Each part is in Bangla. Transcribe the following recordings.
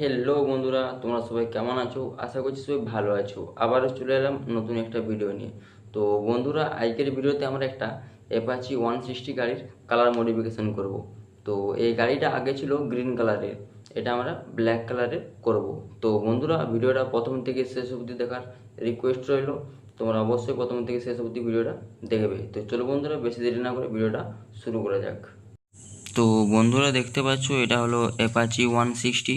হ্যালো বন্ধুরা, তোমরা সবাই কেমন আছো? আশা করছি সবাই ভালো আছো। আবারও চলে এলাম নতুন একটা ভিডিও নিয়ে। তো বন্ধুরা, আজকের ভিডিওতে আমরা একটা অ্যাপাচি ওয়ান সিক্সটি গাড়ির কালার মডিফিকেশন করব। তো এই গাড়িটা আগে ছিল গ্রিন কালারের এটা আমরা ব্ল্যাক কালারের করব। তো বন্ধুরা ভিডিওটা প্রথম থেকে শেষ অবধি দেখার রিকোয়েস্ট রইল। তোমরা অবশ্যই প্রথম থেকে শেষ অবধি ভিডিওটা দেখবে। তো চলো বন্ধুরা, বেশি দেরি না করে ভিডিওটা শুরু করা যাক। তো বন্ধুরা, দেখতে পাচ্ছ, এটা হলো অ্যাপাচি ওয়ান সিক্সটি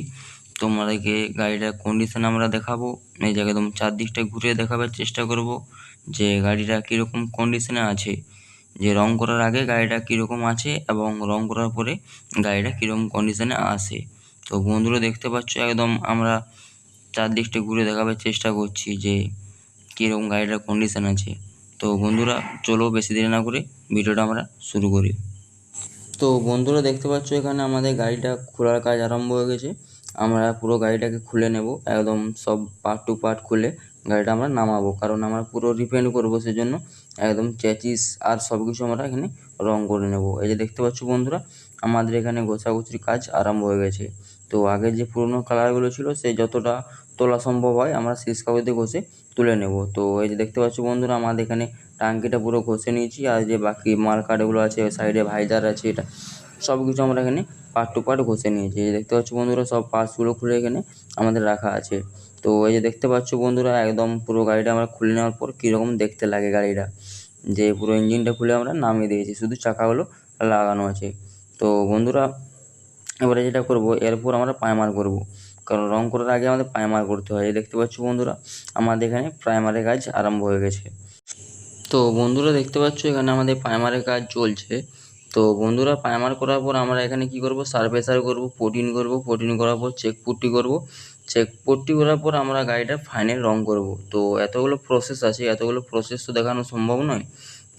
তোমাদেরকে গাড়িটার কন্ডিশন আমরা দেখাবো, এই জায়গায় একদম চারদিকটা ঘুরে দেখাবার চেষ্টা করব, যে গাড়িটা কীরকম কন্ডিশনে আছে, যে রং করার আগে গাড়িটা কীরকম আছে এবং রং করার পরে গাড়িটা কীরকম কন্ডিশনে আসে তো বন্ধুরা দেখতে পাচ্ছ একদম আমরা চারদিকটা ঘুরে দেখাবার চেষ্টা করছি যে কীরকম গাড়িটার কন্ডিশন আছে। তো বন্ধুরা চলো বেশি দেরি না করে ভিডিওটা আমরা শুরু করি। তো বন্ধুরা দেখতে পাচ্ছ এখানে আমাদের গাড়িটা খোলার কাজ আরম্ভ হয়ে গেছে। আমরা পুরো গাড়িটাকে খুলে নেব, একদম সব পার্ট টু পার্ট খুলে গাড়িটা আমরা নামাবো। কারণ আমরা পুরো রিপেন্ট করব সেজন্য একদম চ্যাচিস আর সব কিছু আমরা এখানে রং করে নেব। এই যে দেখতে পাচ্ছ বন্ধুরা, আমাদের এখানে গোছাগুছির কাজ আরম্ভ হয়ে গেছে। তো আগে যে পুরোনো কালারগুলো ছিল সেই যতটা তোলা সম্ভব হয় আমরা শেষ কাগজে ঘষে তুলে নেব। তো এই যে দেখতে পাচ্ছ বন্ধুরা, আমাদের এখানে টাঙ্কিটা পুরো ঘষে নিয়েছি। আর যে বাকি মাল কার্ডগুলো আছে সাইডে ভাইজার আছে, এটা সব কিছু আমরা এখানে পার্ট টু পার্ট ঘষে নিয়েছি। দেখতে পাচ্ছ বন্ধুরা, সব পার্টসগুলো খুলে এখানে আমাদের রাখা আছে। তো এই যে দেখতে পাচ্ছ বন্ধুরা, একদম পুরো গাড়িটা আমরা খুলে নেওয়ার পর কীরকম দেখতে লাগে গাড়িটা। যে পুরো ইঞ্জিনটা খুলে আমরা নামিয়ে দিয়েছি, শুধু চাকাগুলো লাগানো আছে। তো বন্ধুরা, এবারে যেটা করব, এরপর আমরা প্রাইমার করব। কারণ রং করার আগে আমাদের প্রাইমার করতে হয়। দেখতে পাচ্ছ বন্ধুরা, আমাদের এখানে প্রাইমারের কাজ আরম্ভ হয়ে গেছে। তো বন্ধুরা, দেখতে পাচ্ছ এখানে আমাদের প্রাইমারের কাজ চলছে। তো বন্ধুরা প্রাইমার করার পর আমরা এখানে কি করব? সারফেসার করব পোটিন করব পোটিন করার পর চেক পুট্টি করব। চেক পুট্টি করার পর আমরা গাড়িটা ফাইনাল রং করব। তো এতগুলো প্রসেস আছে, এতগুলো প্রসেস তো দেখানো সম্ভব নয়।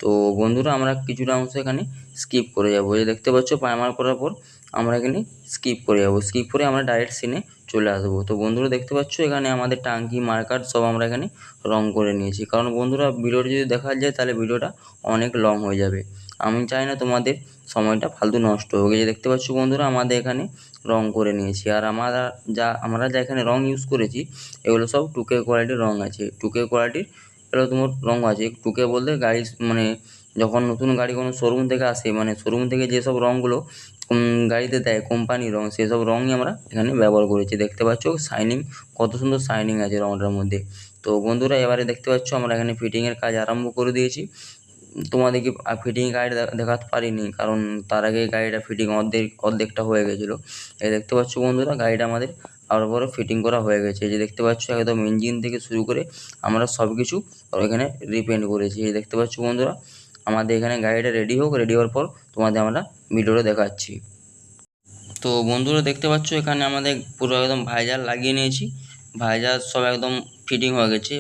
তো বন্ধুরা আমরা কিছুটা অংশ এখানে স্কিপ করে যাব। যে দেখতে পাচ্ছ প্রাইমার করার পর আমরা এখানে স্কিপ করে যাব। স্কিপ করে আমরা ডাইরেক্ট সিনে চলে আসব। তো বন্ধুরা দেখতে পাচ্ছ, এখানে আমাদের টাঙ্কি মার্কার সব আমরা এখানে রং করে নিয়েছি। কারণ বন্ধুরা ভিডিওটা যদি দেখা যায়, তাহলে ভিডিওটা অনেক লং হয়ে যাবে। আমি চাই না তোমাদের সময়টা ফালতু নষ্ট হোক। এই যে দেখতে পাচ্ছ বন্ধুরা, আমাদের এখানে রং করে নিয়েছি। আর আমরা যা আমরা যা এখানে রং ইউজ করেছি, এগুলো সব টুকে কোয়ালিটির রং আছে। টুকে কোয়ালিটির এগুলো তোমার রং আছে। টুকে বলতে গাড়ি মানে যখন নতুন গাড়ি কোনো শোরুম থেকে আসে মানে শোরুম থেকে যেসব রঙগুলো গাড়িতে দেয় কোম্পানি রঙ সেসব রঙই আমরা এখানে ব্যবহার করেছি। দেখতে পাচ্ছ শাইনিং কত সুন্দর শাইনিং আছে রঙটার মধ্যে। তো বন্ধুরা, এবারে দেখতে পাচ্ছ আমরা এখানে ফিটিংয়ের কাজ আরম্ভ করে দিয়েছি। তোমাদেরকে ফিটিং গাড়ি দেখাতে পারিনি, কারণ তার আগে গাড়িটা ফিটিং অর্ধেক, অর্ধেকটা হয়ে গেছিল। এই দেখতে পাচ্ছ বন্ধুরা গাড়িটা আমাদের আরও বড় ফিটিং করা হয়ে গেছে। যে দেখতে পাচ্ছ, একদম ইঞ্জিন থেকে শুরু করে আমরা সব কিছু এখানে রিপেন্ট করেছি। এই দেখতে পাচ্ছ বন্ধুরা, আমাদের এখানে গাড়িটা রেডি হোক রেডি হওয়ার পর তোমাদের আমরা ভিডিওটা দেখাচ্ছি। তো বন্ধুরা, দেখতে পাচ্ছ এখানে আমাদের পুরো একদম ভাইজার লাগিয়ে নিয়েছি। ভাইজার সব একদম ফিটিং হয়ে গেছে।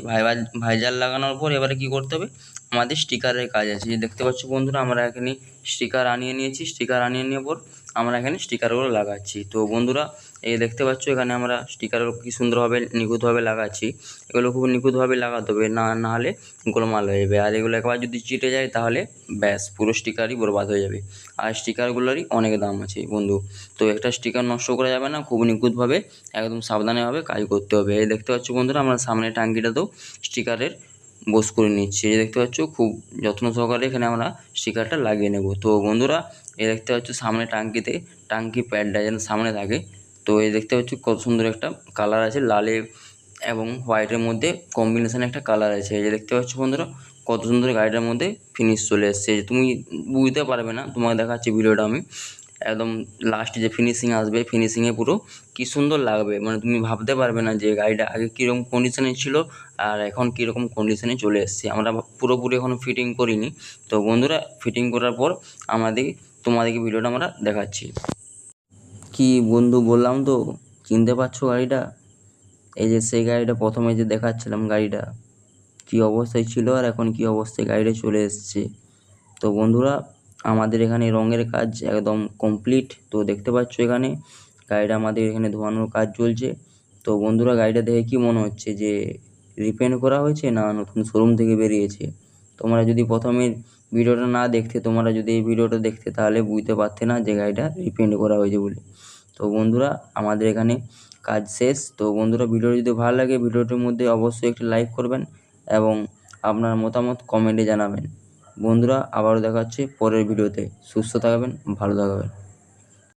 ভাইজার লাগানোর পর এবারে কী করতে হবে? আমাদের স্টিকারের কাজ আছে। যে দেখতে পাচ্ছ বন্ধুরা, আমরা এখানে স্টিকার আনিয়ে নিয়েছি। স্টিকার আনিয়ে নেওয়ার পর আমরা এখানে স্টিকারগুলো লাগাচ্ছি। তো বন্ধুরা, এই দেখতে পাচ্ছ, এখানে আমরা স্টিকারগুলো কী সুন্দরভাবে, নিখুঁতভাবে লাগাচ্ছি। এগুলো খুব নিখুঁতভাবে লাগাতে হবে, না নাহলে গোলমাল হয়ে যাবে। আর এগুলো একবার যদি চিটে যায়, তাহলে ব্যাস, পুরো স্টিকারই বরবাদ হয়ে যাবে। আর স্টিকারগুলোরই অনেক দাম আছে বন্ধু। তো একটা স্টিকার নষ্ট করা যাবে না, খুব নিখুঁতভাবে, একদম সাবধানেভাবে কাজ করতে হবে। এই দেখতে পাচ্ছ বন্ধুরা, আমরা সামনে টাঙ্কিটাতেও স্টিকারের বোস করে নিচ্ছি। এই দেখতে পাচ্ছ, খুব যত্ন সহকারে এখানে আমরা স্টিকারটা লাগিয়ে নেব। তো বন্ধুরা, এই দেখতে পাচ্ছ সামনে টাঙ্কিতে, টাঙ্কি প্যাডটা যেন সামনে থাকে। তো এই দেখতে পাচ্ছ কত সুন্দর একটা কালার আছে, লালে এবং হোয়াইটের মধ্যে কম্বিনেশন একটা কালার আছে। এই যে দেখতে পাচ্ছ বন্ধুরা, কত সুন্দর গাড়িটার মধ্যে ফিনিশ চলে এসছে। তুমি বুঝতে পারবে না, তোমাকে দেখাচ্ছি ভিডিওটা আমি। একদম লাস্টে যে ফিনিশিং আসবে ফিনিশিংয়ে পুরো কী সুন্দর লাগবে। মানে তুমি ভাবতে পারবে না যে গাড়িটা আগে কীরকম কন্ডিশনে ছিল আর এখন কীরকম কন্ডিশনে চলে এসছে। আমরা পুরোপুরি এখনও ফিটিং করিনি। তো বন্ধুরা ফিটিং করার পর আমাদের, তোমাদেরকে ভিডিওটা আমরা দেখাচ্ছি। কি বন্ধু বললাম তো, চিনতে পারছ গাড়িটা? এই যে সেই গাড়িটা প্রথমে যে দেখাচ্ছিলাম গাড়িটা, কী অবস্থায় ছিল আর এখন কী অবস্থায় গাড়িটা চলে এসছে। তো বন্ধুরা আমাদের এখানে রঙের কাজ একদম কমপ্লিট তো দেখতে পাচ্ছ এখানে গাড়িটা আমাদের এখানে ধোয়ানোর কাজ চলছে। তো বন্ধুরা গাড়িটা দেখে কী মনে হচ্ছে যে রিপেন্ট করা হয়েছে না নতুন শোরুম থেকে বেরিয়েছে? তোমরা যদি প্রথমে ভিডিওটা না দেখতে, তোমরা যদি এই ভিডিওটা দেখতে, তাহলে বুঝতে পারতে না যে গাড়িটা রিপেন্ট করা হয়েছে বলে। তো বন্ধুরা, আমাদের এখানে কাজ শেষ। তো বন্ধুরা ভিডিও যদি ভালো লাগে, ভিডিওটির মধ্যে অবশ্যই একটি লাইক করবেন এবং আপনার মতামত কমেন্টে জানাবেন। বন্ধুরা আবারও দেখা হচ্ছে পরের ভিডিওতে। সুস্থ থাকবেন ভালো থাকবেন।